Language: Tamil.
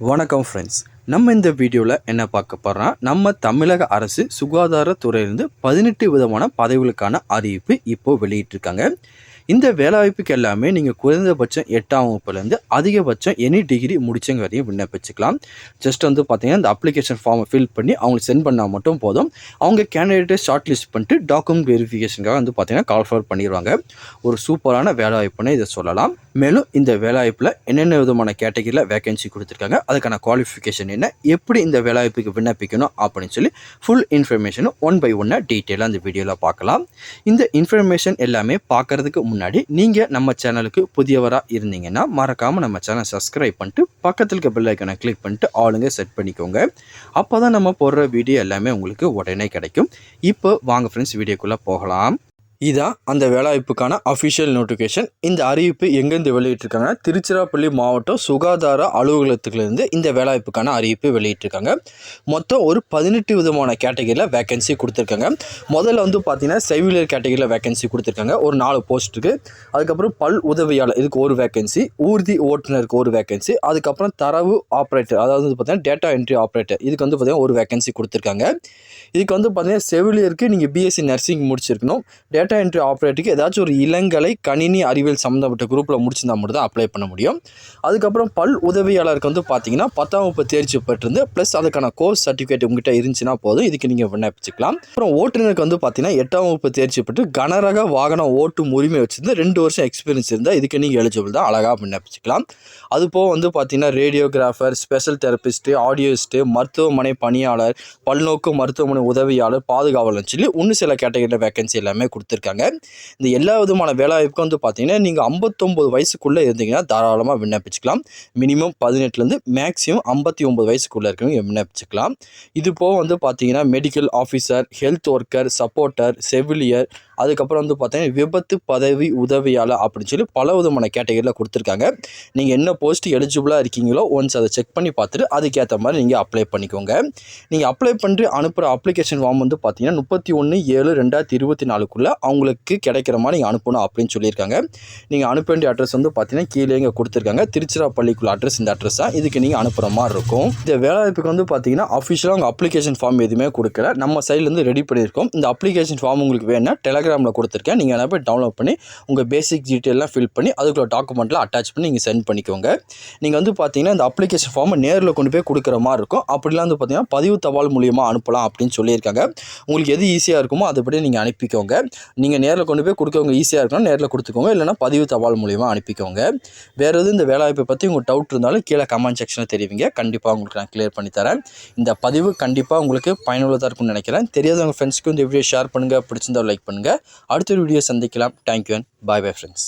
வணக்கம் ஃப்ரெண்ட்ஸ் நம்ம இந்த வீடியோவில் என்ன பார்க்க போகிறோம்னா நம்ம தமிழக அரசு சுகாதாரத்துறையிலிருந்து பதினெட்டு விதமான பதவிகளுக்கான அறிவிப்பு இப்போது வெளியிட்டிருக்காங்க. இந்த வேலைவாய்ப்புக்கு எல்லாமே நீங்கள் குறைந்தபட்சம் எட்டாம் வகுப்புலேருந்து அதிகபட்சம் எனி டிகிரி முடிச்சவங்க வரையும் விண்ணப்பிச்சுக்கலாம். ஜஸ்ட் வந்து பார்த்தீங்கன்னா இந்த அப்ளிகேஷன் ஃபார்மை ஃபில் பண்ணி அவங்களுக்கு சென்ட் பண்ணால் மட்டும் போதும். அவங்க கேண்டிடேட்டை ஷார்ட் லிஸ்ட் பண்ணிட்டு டாக்குமெண்ட் வெரிஃபிகேஷனுக்காக வந்து பார்த்தீங்கன்னா கால்ஃபார் பண்ணிடுவாங்க. ஒரு சூப்பரான வேலைவாய்ப்புன்னு இதை சொல்லலாம். மேலும் இந்த வேலைவாய்ப்பில் என்னென்ன விதமான கேட்டகரியில் வேகன்சி கொடுத்துருக்காங்க அதுக்கான குவாலிஃபிகேஷன் என்ன எப்படி இந்த வேலைவாய்ப்புக்கு விண்ணப்பிக்கணும் அப்படின்னு சொல்லி ஃபுல் இன்ஃபர்மேஷனும் ஒன் பை ஒன்னாக டீட்டெயிலாக அந்த வீடியோவில் பார்க்கலாம். இந்த இன்ஃபர்மேஷன் எல்லாமே பார்க்குறதுக்கு முன்னாடி நீங்கள் நம்ம சேனலுக்கு புதியவராக இருந்தீங்கன்னா மறக்காமல் நம்ம சேனல் சப்ஸ்கிரைப் பண்ணிட்டு பக்கத்தில் இருக்க பெல் ஐக்கனை கிளிக் பண்ணிட்டு ஆளுங்க செட் பண்ணிக்கோங்க. அப்போ தான் நம்ம போடுற வீடியோ எல்லாமே உங்களுக்கு உடனே கிடைக்கும். இப்போ வாங்க ஃப்ரெண்ட்ஸ் வீடியோக்குள்ளே போகலாம். இதான் அந்த வேலைவாய்ப்புக்கான அஃபிஷியல் நோட்டிஃபிகேஷன் இந்த அறிவிப்பு எங்கேருந்து வெளியிட்டிருக்காங்க? திருச்சிராப்பள்ளி மாவட்டம் சுகாதார அலுவலகத்துலேருந்து இந்த வேலைவாய்ப்புக்கான அறிவிப்பு வெளியிட்டிருக்காங்க. மொத்தம் ஒரு பதினெட்டு விதமான கேட்டகரியில் வேகன்சி கொடுத்துருக்காங்க. முதல்ல வந்து பார்த்திங்கன்னா செவிலியர் கேட்டகரியில் வேகன்சி கொடுத்துருக்காங்க. ஒரு நாலு போஸ்ட்டுக்கு அதுக்கப்புறம் பல் உதவியாளர் இதுக்கு ஒரு வேகன்சி ஊர்தி ஓட்டுநருக்கு ஒரு வேகன்சி அதுக்கப்புறம் தரவு ஆப்ரேட்டர் அதாவது வந்து பார்த்தீங்கன்னா டேட்டா என்ட்ரி ஆப்ரேட்டர் இதுக்கு வந்து பார்த்திங்கன்னா ஒரு வேகன்சி கொடுத்துருக்காங்க. இதுக்கு வந்து பார்த்தீங்கன்னா செவிலியருக்கு நீங்கள் பிஎஸ்சி நர்சிங் முடிச்சிருக்கணும். டேட்டா என்ட்ரி ஆப்ரேட்டருக்கு ஏதாச்சும் ஒரு இளங்கலை கணினி அறிவியல் சம்மந்தப்பட்ட குரூப்பில் முடிச்சிருந்தால் மட்டும் தான் அப்ளை பண்ண முடியும். அதுக்கப்புறம் பல் உதவியாளருக்கு வந்து பார்த்தீங்கன்னா பத்தாம் வகுப்பு தேர்ச்சி பெற்றிருந்து ப்ளஸ் அதுக்கான கோர்ஸ் சர்டிஃபிகேட் உங்ககிட்ட இருந்துச்சுன்னா போதும். இதுக்கு நீங்கள் விண்ணப்பிச்சுக்கலாம் அப்புறம் ஓட்டுநருக்கு வந்து பார்த்தீங்கன்னா எட்டாம் வகுப்பு தேர்ச்சி பெற்று கனரக வாகனம் ஓட்டும் உரிமை வச்சிருந்து ரெண்டு வருஷம் எக்ஸ்பீரியன்ஸ் இருந்தால் இதுக்கு நீங்கள் எலிஜிபிள் தான் அழகாக விண்ணப்பிச்சுக்கலாம். அது போக வந்து பார்த்தீங்கன்னா ரேடியோகிராஃபர் ஸ்பெஷல் தெரபிஸ்ட்டு ஆடியோஸ்ட்டு மருத்துவமனை பணியாளர் பல்நோக்கு மருத்துவமனை உதவியாளர் பாதுகாவலர் சொல்லி இன்னும் சில கேட்டகரியில் வேகன்சி எல்லாமே கொடுத்துருக்காங்க இந்த எல்லா விதமான வேலைவாய்ப்புக்கும் வந்து பார்த்தீங்கன்னா நீங்கள் ஐம்பத்தொம்போது வயசுக்குள்ளே இருந்தீங்கன்னா தாராளமாக விண்ணப்பிச்சுக்கலாம். மினிமம் பதினெட்டுலேருந்து மேக்ஸிமம் ஐம்பத்தி ஒம்பது வயசுக்குள்ளே இருக்கவங்க விண்ணப்பிச்சுக்கலாம். இது போக வந்து பார்த்தீங்கன்னா medical officer health worker supporter செவிலியர் அதுக்கப்புறம் வந்து பார்த்தீங்கன்னா விபத்து பதவி உதவியாளர் அப்படின்னு சொல்லி பல விதமான கேட்டகரியில் கொடுத்துருக்காங்க. நீங்கள் என்ன போஸ்ட் எலிஜிபிளாக இருக்கீங்களோ ஒன்ஸ் அதை செக் பண்ணி பார்த்துட்டு அதுக்கேற்ற மாதிரி நீங்கள் அப்ளை பண்ணிக்கோங்க. நீங்கள் அப்ளை பண்ணி அனுப்புகிற அப்ளிகேஷன் ஃபார்ம் வந்து பார்த்தீங்கன்னா முப்பத்தி ஒன்று ஏழு ரெண்டாயிரத்தி இருபத்தி நாலுக்குள்ளே அவங்களுக்கு கிடைக்கிற மாதிரி நீங்கள் அனுப்பணும் அப்படின்னு சொல்லியிருக்காங்க. நீங்கள் அனுப்ப வேண்டிய அட்ரஸ் வந்து பார்த்தீங்கன்னா கீழே இங்கே கொடுத்துருக்காங்க. திருச்சிராப்பள்ளிக்குள்ள அட்ரஸ் இந்த அட்ரஸ் தான். இதுக்கு நீங்கள் அனுப்புகிற மாதிரி இருக்கும். இந்த வேலைவாய்ப்புக்கு வந்து பார்த்தீங்கன்னா அஃபிஷியலாக உங்கள் அப்ளிகேஷன் ஃபார்ம் எதுவுமே கொடுக்கல. நம்ம சைட்லேருந்து ரெடி பண்ணியிருக்கோம். இந்த அப்ளிகேஷன் ஃபார்ம் உங்களுக்கு வேணும்னா டெலகிராமில் கொடுத்துருக்கேன். நீங்கள் என்ன போய் டவுன்லோட் பண்ணி உங்கள் பேசிக் டீட்டெயிலாம் ஃபில் பண்ணி அதுக்குள்ள டாக்குமெண்ட்லாம் அட்டாச் பண்ணி நீங்கள் சென்ட் பண்ணிக்கோங்க. நீங்கள் வந்து பார்த்தீங்கன்னா இந்த அப்ளிகேஷன் ஃபார்மை நேரில் கொண்டு போய் கொடுக்குற மாதிரி இருக்கும். அப்படிலாம் வந்து பார்த்தீங்கன்னா பதிவு தபால் மூலியமாக அனுப்பலாம் அப்படின்னு சொல்லியிருக்காங்க. உங்களுக்கு எது ஈஸியாக இருக்குமோ அதுபடி நீங்கள் அனுப்பிக்கோங்க. நீங்கள் நேரில் கொண்டு போய் கொடுக்கவங்க ஈஸியாக இருக்கணும் நேரில் கொடுத்துக்கோங்க. இல்லைனா பதிவு தபால் மூலியமாக அனுப்பிக்கோங்க. வேறு எதுவும் இந்த வேலைவாய்ப்பை பற்றி உங்கள் டவுட் இருந்தாலும் கீழே கமெண்ட் செக்ஷனில் தெரிவிங்க. கண்டிப்பாக உங்களுக்கு நான் கிளியர் பண்ணி தரேன். இந்த பதிவு கண்டிப்பாக உங்களுக்கு பயனுள்ளதாக இருக்கும்னு நினைக்கிறேன். தெரியாதவங்க ஃப்ரெண்ட்ஸ்க்கு இந்த வீடியோ ஷேர் பண்ணுங்கள் பிடிச்சிருந்தா லைக் பண்ணுங்கள் அடுத்த ஒரு வீடியோ சந்திக்கலாம். Thank you and bye bye friends